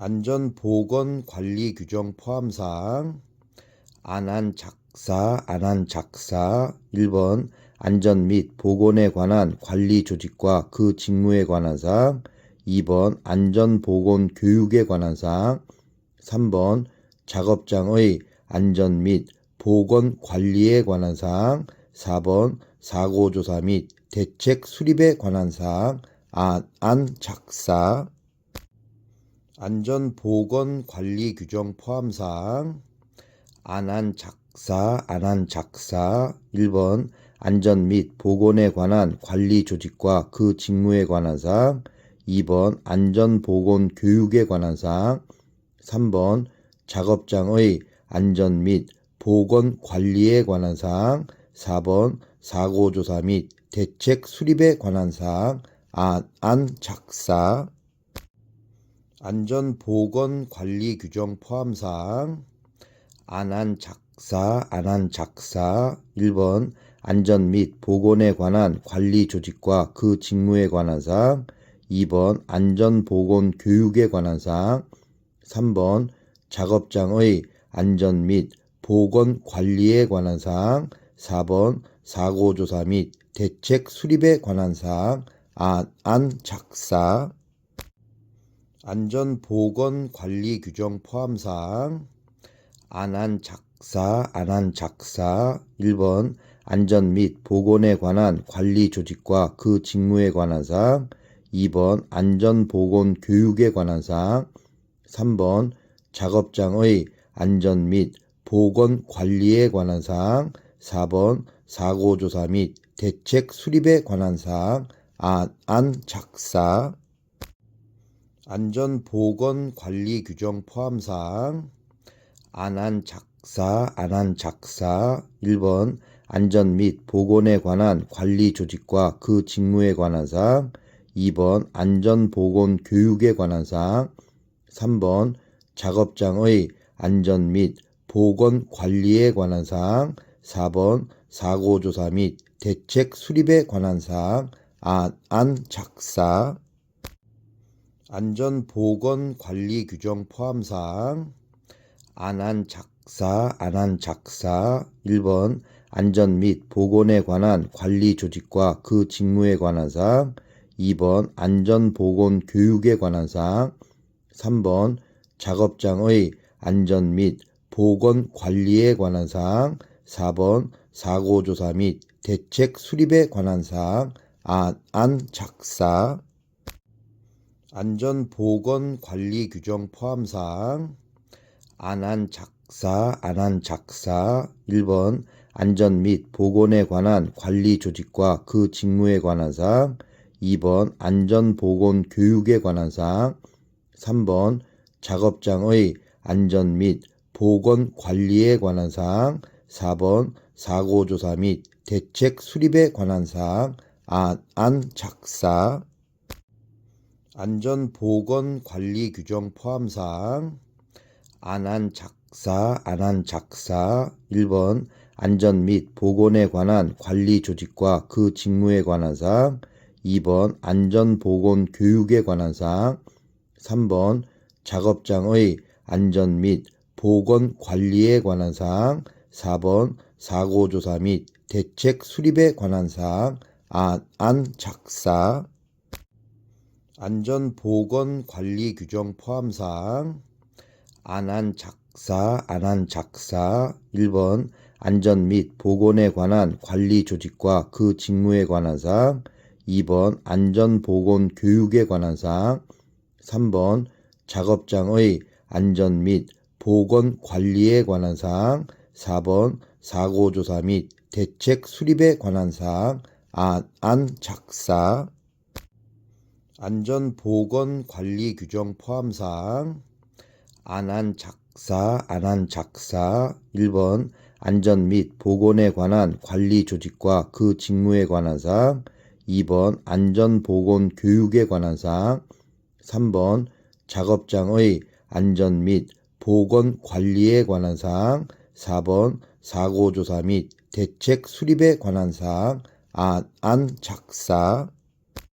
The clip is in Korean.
안전보건관리규정 포함사항 안한 작사, 안한 작사 1번 안전 및 보건에 관한 관리 조직과 그 직무에 관한 사항 2번 안전보건 교육에 관한 사항 3번 작업장의 안전 및 보건 관리에 관한 사항 4번 사고조사 및 대책 수립에 관한 사항 안, 안 작사 안전보건관리규정 포함사항 안한 작사, 안한 작사 1번 안전 및 보건에 관한 관리 조직과 그 직무에 관한 사항 2번 안전보건 교육에 관한 사항 3번 작업장의 안전 및 보건 관리에 관한 사항 4번 사고조사 및 대책 수립에 관한 사항 안, 안 작사 안전보건관리규정 포함사항 안한 작사, 안한 작사 1번 안전 및 보건에 관한 관리 조직과 그 직무에 관한 사항 2번 안전보건 교육에 관한 사항 3번 작업장의 안전 및 보건 관리에 관한 사항 4번 사고조사 및 대책 수립에 관한 사항 안, 안 작사 안전보건관리규정 포함사항 안한 작사, 안한 작사 1번 안전 및 보건에 관한 관리 조직과 그 직무에 관한 사항 2번 안전보건 교육에 관한 사항 3번 작업장의 안전 및 보건 관리에 관한 사항 4번 사고조사 및 대책 수립에 관한 사항 안, 안 작사 안전보건관리규정 포함사항 안한 작사, 안한 작사 1번 안전 및 보건에 관한 관리 조직과 그 직무에 관한 사항 2번 안전보건 교육에 관한 사항 3번 작업장의 안전 및 보건 관리에 관한 사항 4번 사고조사 및 대책 수립에 관한 사항 안, 안 작사 안전보건관리규정 포함사항 안한 작사, 안한 작사. 1번 안전 및 보건에 관한 관리 조직과 그 직무에 관한 사항. 2번 안전보건 교육에 관한 사항. 3번 작업장의 안전 및 보건 관리에 관한 사항. 4번 사고조사 및 대책 수립에 관한 사항. 안, 안 작사 안전보건관리규정 포함사항 안한 작사, 안한 작사 1번 안전 및 보건에 관한 관리 조직과 그 직무에 관한 사항 2번 안전보건 교육에 관한 사항 3번 작업장의 안전 및 보건 관리에 관한 사항 4번 사고조사 및 대책 수립에 관한 사항 안, 안 작사 안전보건관리규정 포함사항 안한 작사, 안한 작사 1번 안전 및 보건에 관한 관리 조직과 그 직무에 관한 사항 2번 안전보건 교육에 관한 사항 3번 작업장의 안전 및 보건 관리에 관한 사항 4번 사고조사 및 대책 수립에 관한 사항 안, 안 작사 안전보건관리규정 포함사항 안한 작사, 안한 작사 1번 안전 및 보건에 관한 관리 조직과 그 직무에 관한 사항 2번 안전보건 교육에 관한 사항 3번 작업장의 안전 및 보건 관리에 관한 사항 4번 사고조사 및 대책 수립에 관한 사항 안, 안 작사 안전보건관리규정 포함사항 안한 작사, 안한 작사. 1번 안전 및 보건에 관한 관리 조직과 그 직무에 관한 사항. 2번 안전보건 교육에 관한 사항. 3번 작업장의 안전 및 보건 관리에 관한 사항. 4번 사고조사 및 대책 수립에 관한 사항. 안, 안 작사